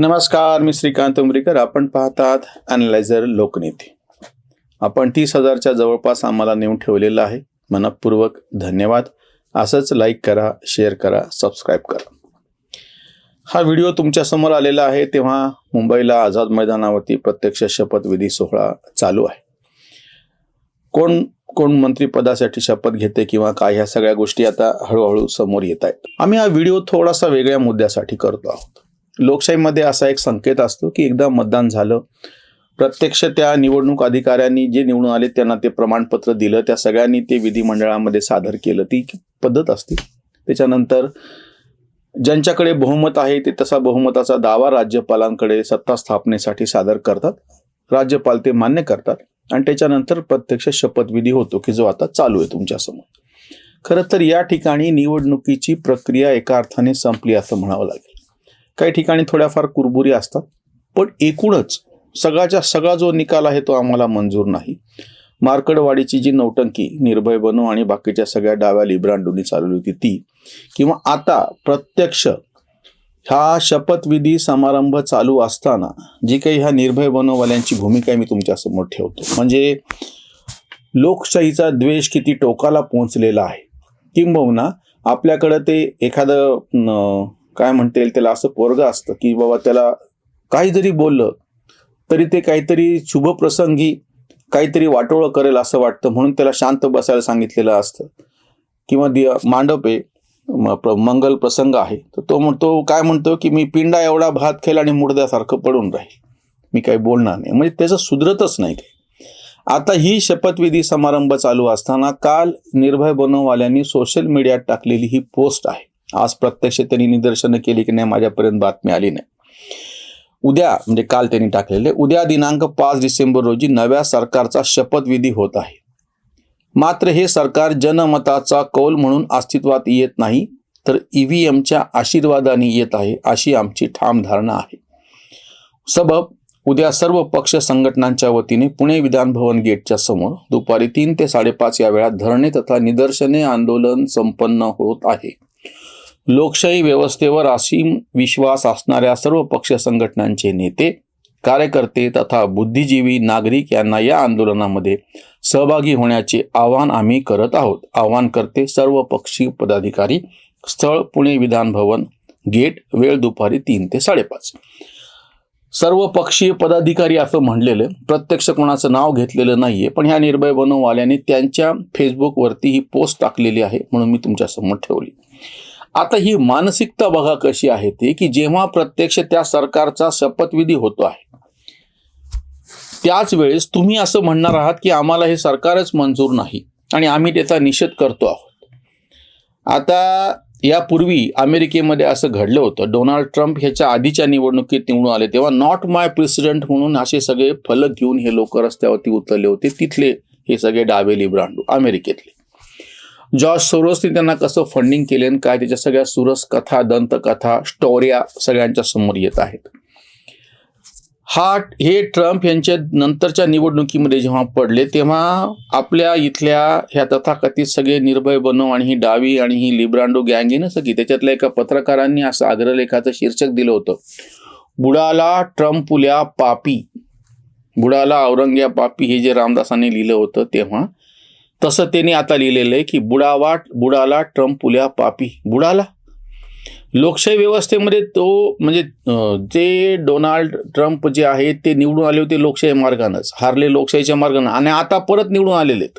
नमस्कार मी श्रीकांत उमरीकर. आपण पाहतात अनलायझर लोकनीती. आपण तीस हजारच्या जवळपास आम्हाला नेऊन ठेवलेलं आहे. मनपूर्वक धन्यवाद. असंच लाईक करा शेअर करा सबस्क्राईब करा. हा व्हिडिओ तुमच्यासमोर आलेला आहे तेव्हा मुंबईला आझाद मैदानावरती प्रत्यक्ष शपथविधी सोहळा चालू आहे. कोण कोण मंत्रिपदासाठी शपथ घेते किंवा काय ह्या सगळ्या गोष्टी आता हळूहळू समोर येत आहेत. आम्ही हा व्हिडिओ थोडासा वेगळ्या मुद्द्यासाठी करतो आहोत. लोकशाहीमध्ये असा एक संकेत असतो की एकदा मतदान झालं प्रत्यक्ष त्या निवडणूक अधिकाऱ्यांनी जे निवडून आले त्यांना ते प्रमाणपत्र दिलं त्या सगळ्यांनी ते विधिमंडळामध्ये सादर केलं. ती पद्धत असते. त्याच्यानंतर ज्यांच्याकडे बहुमत आहे ते तसा बहुमताचा दावा राज्यपालांकडे सत्ता स्थापनेसाठी सादर करतात. राज्यपाल ते मान्य करतात. आणि त्याच्यानंतर प्रत्यक्ष शपथविधी होतो की जो आता चालू आहे तुमच्यासमोर. खरं तर या ठिकाणी निवडणुकीची प्रक्रिया एका अर्थाने संपली असं म्हणावं लागेल. काही ठिकाणी थोड्याफार कुरबुरी असतात. पण एकूणच सगळ्याच्या सगळा जो निकाल आहे तो आम्हाला मंजूर नाही. मार्कडवाडीची जी नौटंकी निर्भय बनू आणि बाकीच्या सगळ्या डाव्या लिब्रांडोनी चालवली होती ती. किंवा आता प्रत्यक्ष हा शपथविधी समारंभ चालू असताना जी काही ह्या निर्भय बनववाल्यांची भूमिका मी तुमच्यासमोर ठेवतो. म्हणजे लोकशाहीचा द्वेष किती टोकाला पोहोचलेला आहे. किंबहुना आपल्याकडं ते एखादं काय म्हणता येईल त्याला असं पोरग असतं की बाबा त्याला काही जरी बोललं तरी ते काहीतरी शुभप्रसंगी काहीतरी वाटोळं करेल असं वाटतं म्हणून त्याला शांत बसायला सांगितलेलं असतं. किंवा दि मांडप आहे मंगल प्रसंग आहे. तर तो म्हणतो काय म्हणतो की मी पिंडा एवढा भात खेळ आणि मुडद्यासारखं पडून राहील. मी काही बोलणार नाही. म्हणजे त्याचं सुधरतच नाही काही आता ही शपथविधी समारंभ चालू असताना काल निर्भय बनववाल्यांनी सोशल मीडियात टाकलेली ही पोस्ट आहे. आज प्रत्यक्ष त्यांनी निदर्शनं केली की नाही माझ्यापर्यंत बातमी आली नाही. उद्या म्हणजे काल त्यांनी टाकलेले उद्या दिनांक पाच डिसेंबर रोजी नव्या सरकारचा शपथविधी होत आहे. मात्र हे सरकार जनमताचा कौल म्हणून अस्तित्वात येत नाही तर ईव्हीएमच्या आशीर्वादाने येत आहे अशी आमची ठाम धारणा आहे. सबब उद्या सर्व पक्ष संघटनांच्या वतीने पुणे विधान भवन गेटच्या समोर दुपारी तीन ते साडेपाच या वेळात धरणे तथा निदर्शने आंदोलन संपन्न होत आहे. लोकशाही व्यवस्थेवर असीम विश्वास असणाऱ्या सर्व पक्ष संघटनांचे नेते कार्यकर्ते तथा बुद्धिजीवी नागरिक यांना या आंदोलनामध्ये सहभागी होण्याचे आवाहन आम्ही करत आहोत. आवाहन करते सर्व पक्षी पदाधिकारी स्थळ पुणे विधान भवन गेट वेळ दुपारी तीन ते साडेपाच. सर्व पक्षीय पदाधिकारी असं म्हणलेलं प्रत्यक्ष कोणाचं नाव घेतलेलं नाहीये पण ह्या निर्भय बनववाल्याने त्यांच्या फेसबुकवरती ही पोस्ट टाकलेली आहे म्हणून मी तुमच्यासमोर ठेवली. आता ही मानसिकता बघा कशी आहे ती की जेव्हा प्रत्यक्ष त्या सरकारचा शपथविधी होतो आहे त्याच वेळेस तुम्ही असं म्हणणार आहात की आम्हाला हे सरकारच मंजूर नाही आणि आम्ही त्याचा निषेध करतो आहोत. आता यापूर्वी अमेरिकेमध्ये असं घडलं होतं. डोनाल्ड ट्रम्प ह्याच्या आधीच्या निवडणुकीत निवडून आले तेव्हा नॉट माय प्रेसिडेंट म्हणून असे सगळे फलक घेऊन हे लोक रस्त्यावरती उतरले होते. तिथले हे सगळे डावे लिब्रांडू अमेरिकेतले. जॉर्ज सोरोसने त्यांना कसं फंडिंग केले आणि काय त्याच्या सगळ्या सुरस कथा दंतकथा स्टोऱ्या सगळ्यांच्या समोर येत आहेत. हा हे ट्रम्प यांच्या नंतरच्या निवडणुकीमध्ये जेव्हा पडले तेव्हा आपल्या इथल्या ह्या तथाकथित सगळे निर्भय बनव आणि ही डावी आणि ही लिब्रांडो गँग आहे ना सगळी त्याच्यातल्या एका पत्रकारांनी असं अग्रलेखाचं शीर्षक दिलं होतं. बुडाला ट्रम्पुल्या पापी बुडाला औरंग्या पापी हे जे रामदासांनी लिहिलं होतं तेव्हा तसं त्यांनी आता लिहिलेलं आहे की बुडावाट बुडाला ट्रम्पुल्या पापी. बुडाला? लोकशाही व्यवस्थेमध्ये तो म्हणजे जे डोनाल्ड ट्रम्प जे आहेत ते निवडून आले होते लोकशाही मार्गानंच. हारले लोकशाहीच्या मार्गानं. आणि आता परत निवडून आलेले आहेत.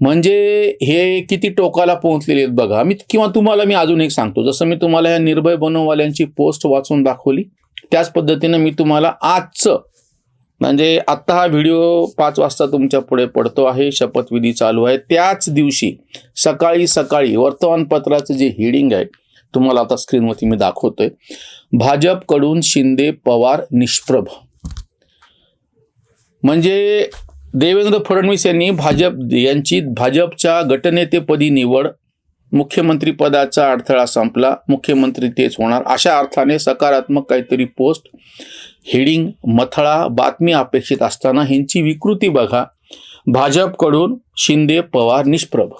म्हणजे हे किती टोकाला पोहोचलेले आहेत बघा. मी किंवा तुम्हाला मी अजून एक सांगतो. जसं मी तुम्हाला या निर्भय बनववाल्यांची पोस्ट वाचून दाखवली त्याच पद्धतीनं मी तुम्हाला आजचं म्हणजे आत्ता हा व्हिडिओ पाच वाजता तुमच्यापुढे पडतो आहे शपथविधी चालू आहे. त्याच दिवशी सकाळी सकाळी वर्तमानपत्राचं जे हेडिंग आहे तुम्हाला आता स्क्रीनवरती मी दाखवतोय. भाजपकडून शिंदे पवार निष्प्रभ. म्हणजे देवेंद्र फडणवीस यांनी भाजप यांची भाजपच्या गटनेतेपदी निवड मुख्यमंत्री पदाचा अडथळा संपला मुख्यमंत्री तेच होणार अशा अर्थाने सकारात्मक काहीतरी पोस्ट हेडिंग मथळा बातमी अपेक्षित असताना ह्यांची विकृती बघा. भाजपकडून शिंदे पवार निष्प्रभ.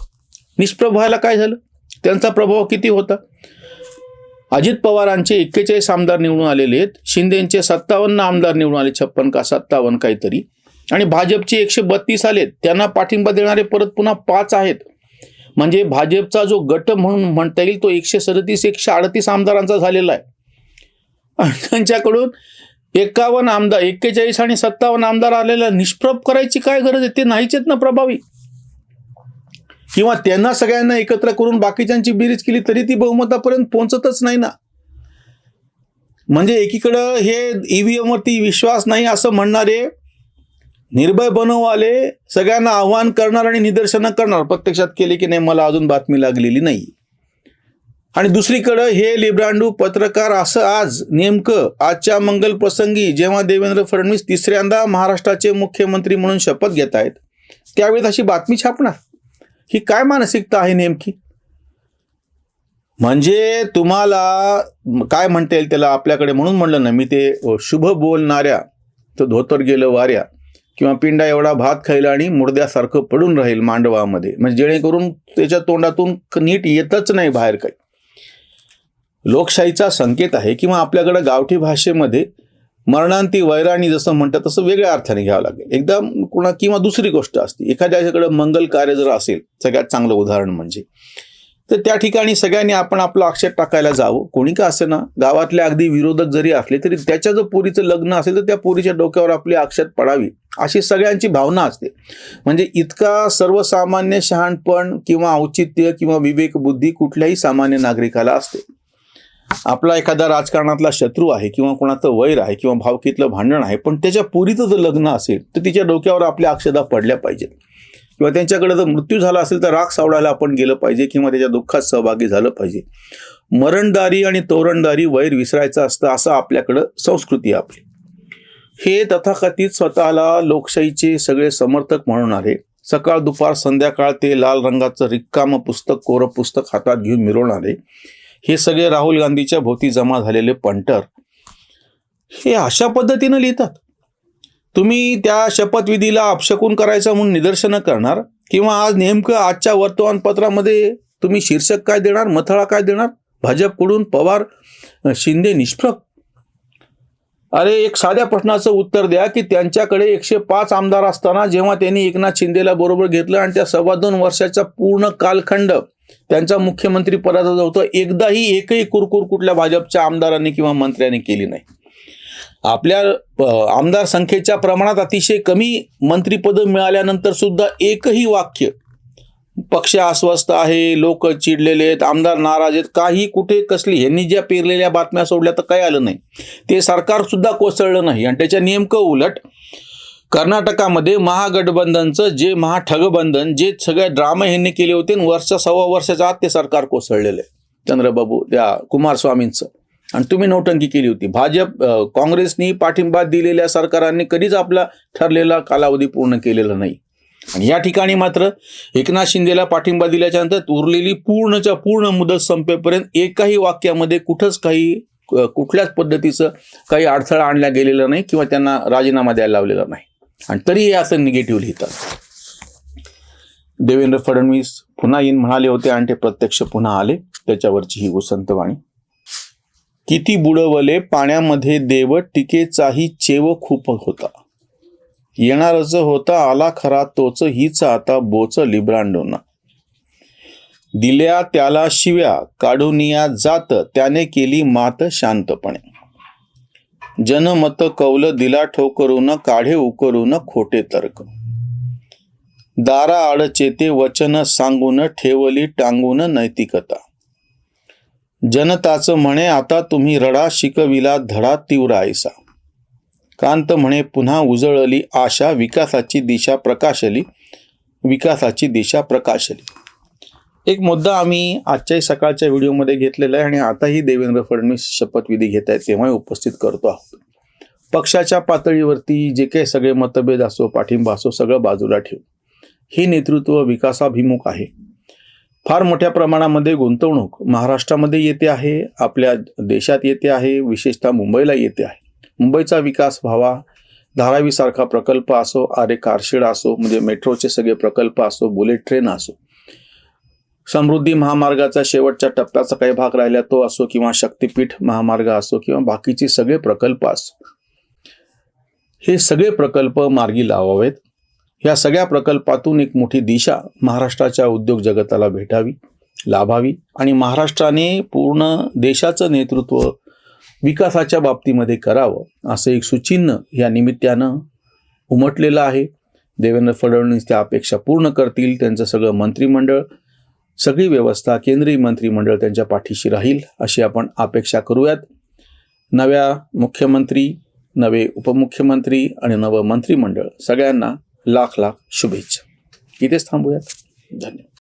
निष्प्रभ व्हायला काय झालं? त्यांचा प्रभाव किती होता? अजित पवारांचे एक्केचाळीस आमदार निवडून आलेले आहेत. शिंदेचे सत्तावन्न आमदार निवडून आले छप्पन का सत्तावन्न काहीतरी. आणि भाजपचे एकशे बत्तीस आलेत त्यांना पाठिंबा देणारे परत पुन्हा पाच आहेत. म्हणजे भाजपचा जो गट म्हणून म्हणता येईल तो एकशे सदतीस एकशे अडतीस आमदारांचा झालेला आहे. आणि त्यांच्याकडून एक्कावन्न आमदार एक्केचाळीस आणि सत्तावन्न आमदार आलेला निष्प्रभ करायची काय गरज आहे? ते नाहीचेत ना प्रभावी. किंवा त्यांना सगळ्यांना एकत्र करून बाकीच्यांची बेरीज केली तरी ती बहुमतापर्यंत पोहोचतच नाही ना. म्हणजे एकीकडं हे ईव्हीएम वरती विश्वास नाही असं म्हणणारे निर्भय बनववाले सगळ्यांना आव्हान करणार आणि निदर्शनं करणार प्रत्यक्षात केले की नाही मला अजून बातमी लागलेली नाही. आणि दुसरीकडं हे लिब्रांडू पत्रकार असं आज नेमकं आजच्या मंगल प्रसंगी जेव्हा देवेंद्र फडणवीस तिसऱ्यांदा महाराष्ट्राचे मुख्यमंत्री म्हणून शपथ घेत आहेत त्यावेळेस अशी बातमी छापणार. ही काय मानसिकता आहे नेमकी? म्हणजे तुम्हाला काय म्हणता येईल त्याला आपल्याकडे म्हणून म्हणलं ना मी ते शुभ बोलणाऱ्या तो धोतर गेलं वाऱ्या किंवा पिंडा एवढा भात खायला आणि मुर्द्यासारखं पडून राहील मांडवामध्ये. म्हणजे जेणेकरून त्याच्या तोंडातून नीट येतच नाही बाहेर काही. लोकशाहीचा संकेत आहे किंवा आपल्याकडं गावठी भाषेमध्ये मरणांती वैराणी जसं म्हणतात तसं वेगळ्या अर्थाने घ्यावं लागेल. एकदा कुणा किंवा दुसरी गोष्ट असते. एखाद्याच्याकडं मंगल कार्य जर असेल सगळ्यात चांगलं उदाहरण म्हणजे तर त्या ठिकाणी सगळ्यांनी आपण आपलं अक्षर टाकायला जावं. कोणी का असे ना गावातले अगदी विरोधक जरी असले तरी त्याच्या जर पोरीचं लग्न असेल तर त्या पोरीच्या डोक्यावर आपली अक्षर पडावी. अशी सगळ्यांची भावना असते. म्हणजे इतका सर्वसामान्य शहाणपण किंवा औचित्य किंवा विवेक बुद्धी कुठल्याही सामान्य नागरिकाला असते. आपला एखादा राजकारणातला शत्रू आहे किंवा कोणाचं वैर आहे किंवा भावकीतलं भांडण आहे पण त्याच्या पुरीचं जर लग्न असेल तर तिच्या डोक्यावर आपल्या अक्षदा पडल्या पाहिजेत. किंवा त्यांच्याकडे जर मृत्यू झाला असेल तर राग सावडायला आपण गेलं पाहिजे किंवा त्याच्या दुःखात सहभागी झालं पाहिजे. मरणदारी आणि तोरणदारी वैर विसरायचं असतं असं आपल्याकडं संस्कृती आपली. हे तथाकथित स्वतःला लोकशाहीचे सगळे समर्थक म्हणणारे सकाळ दुपार संध्याकाळ ते लाल रंगाचं रिक्काम पुस्तक कोरं पुस्तक हातात घेऊन मिरवणारे हे सगळे राहुल गांधीच्या भोवती जमा झालेले पंटर हे अशा पद्धतीनं लिहितात. तुम्ही त्या शपथविधीला अपशकून करायचं म्हणून निदर्शनं करणार किंवा आज नेमकं आजच्या वर्तमानपत्रामध्ये तुम्ही शीर्षक काय देणार मथळा काय देणार? भाजपकडून पवार शिंदे निष्प्रभ? अरे एक साध्या प्रश्नाचं उत्तर द्या की त्यांच्याकडे एकशे पाच आमदार असताना जेव्हा त्यांनी एकनाथ शिंदेला बरोबर घेतलं आणि त्या सव्वा दोन वर्षाचा पूर्ण कालखंड त्यांचा मुख्यमंत्री पदाचा जो होता. एकदाही एकही कुरकुर कुठल्या भाजपच्या आमदारांनी किंवा मंत्र्यांनी केली नाही. आपल्या आमदार संख्येच्या प्रमाणात अतिशय कमी मंत्रीपदं मिळाल्यानंतर सुद्धा एकही वाक्य पक्ष अस्वस्थ आहे लोक चिडलेले आहेत आमदार नाराज आहेत काही कुठे कसली ह्यांनी ज्या पेरलेल्या बातम्या सोडल्या तर काही आलं नाही. ते सरकार सुद्धा कोसळलं नाही. आणि त्याच्या नेमकं उलट कर्नाटकामध्ये महागठबंधनचं जे महाठगबंधन जे सगळे ड्रामा ह्यांनी केले होते वर्ष सव्वा वर्षाच्या आत ते सरकार कोसळलेलं आहे. चंद्रबाबू त्या कुमारस्वामींचं. आणि तुम्ही नौटंकी केली होती. भाजप काँग्रेसनी पाठिंबा दिलेल्या सरकारांनी कधीच आपला ठरलेला कालावधी पूर्ण केलेला नाही. आणि या ठिकाणी मात्र एकनाथ शिंदेला पाठिंबा दिल्याच्या नंतर उरलेली पूर्णच्या पूर्ण मुदत संपेपर्यंत एकाही वाक्यामध्ये कुठंच काही कुठल्याच पद्धतीचं काही अडथळा आणला गेलेला नाही किंवा त्यांना राजीनामा द्यायला लावलेला नाही. आणि तरीही असं निगेटिव्ह लिहितात देवेंद्र फडणवीस पुन्हा येईन म्हणाले होते आणि ते प्रत्यक्ष पुन्हा आले. त्याच्यावरची ही वसंतवाणी किती बुडवले पाण्यामध्ये देव टिकेचाही चेव खूप होता. येणारच होता आला खरा तोच हीच आता बोच लिब्रांडोना. दिल्या त्याला शिव्या काढूनिया जात त्याने केली मात शांतपणे. जनमत कौल दिला ठोकरून काढे उकरून खोटे तर्क. दारा आडचेते वचन सांगून ठेवली टांगून नैतिकता. जनताचं म्हणे आता तुम्ही रडा शिकविला धडा तीव्र आयसा. कांत म्हणे पुन्हा उजळली आशा विकासाची दिशा प्रकाशली विकासाची दिशा प्रकाशली. एक मुद्दा आम्ही आजच्याही सकाळच्या व्हिडिओमध्ये घेतलेला आहे आणि आताही देवेंद्र फडणवीस शपथविधी घेत आहेत तेव्हाही उपस्थित करतो आहोत. पक्षाच्या पातळीवरती जे काही सगळे मतभेद असो पाठिंबा असो सगळं बाजूला ठेवू. हे नेतृत्व विकासाभिमुख आहे. फार मोठ्या प्रमाणामध्ये गुंतवणूक महाराष्ट्रामध्ये येते आहे आपल्या देशात येते आहे विशेषतः मुंबईला येते आहे. मुंबईचा विकास व्हावा धारावीसारखा प्रकल्प असो आरे कारशेड असो म्हणजे मेट्रोचे सगळे प्रकल्प असो बुलेट ट्रेन असो समृद्धी महामार्गाचा शेवटच्या टप्प्याचा काही भाग राहिला तो असो किंवा शक्तिपीठ महामार्ग असो किंवा बाकीचे सगळे प्रकल्प असो. हे सगळे प्रकल्प मार्गी लावावेत. या सगळ्या प्रकल्पातून एक मोठी दिशा महाराष्ट्राच्या उद्योग जगताला भेटावी लाभावी आणि महाराष्ट्राने पूर्ण देशाचं नेतृत्व विकासाच्या बाबतीमध्ये करावं असं एक सुचिन्ह या निमित्तानं उमटलेलं आहे. देवेंद्र फडणवीस त्या अपेक्षा पूर्ण करतील. त्यांचं सगळं मंत्रिमंडळ सगळी व्यवस्था केंद्रीय मंत्रिमंडळ त्यांच्या पाठीशी राहील अशी आपण अपेक्षा करूयात. नव्या मुख्यमंत्री नवे उपमुख्यमंत्री आणि नवं मंत्रिमंडळ सगळ्यांना लाख लाख शुभेच्छा. इथेच थांबूयात. धन्यवाद.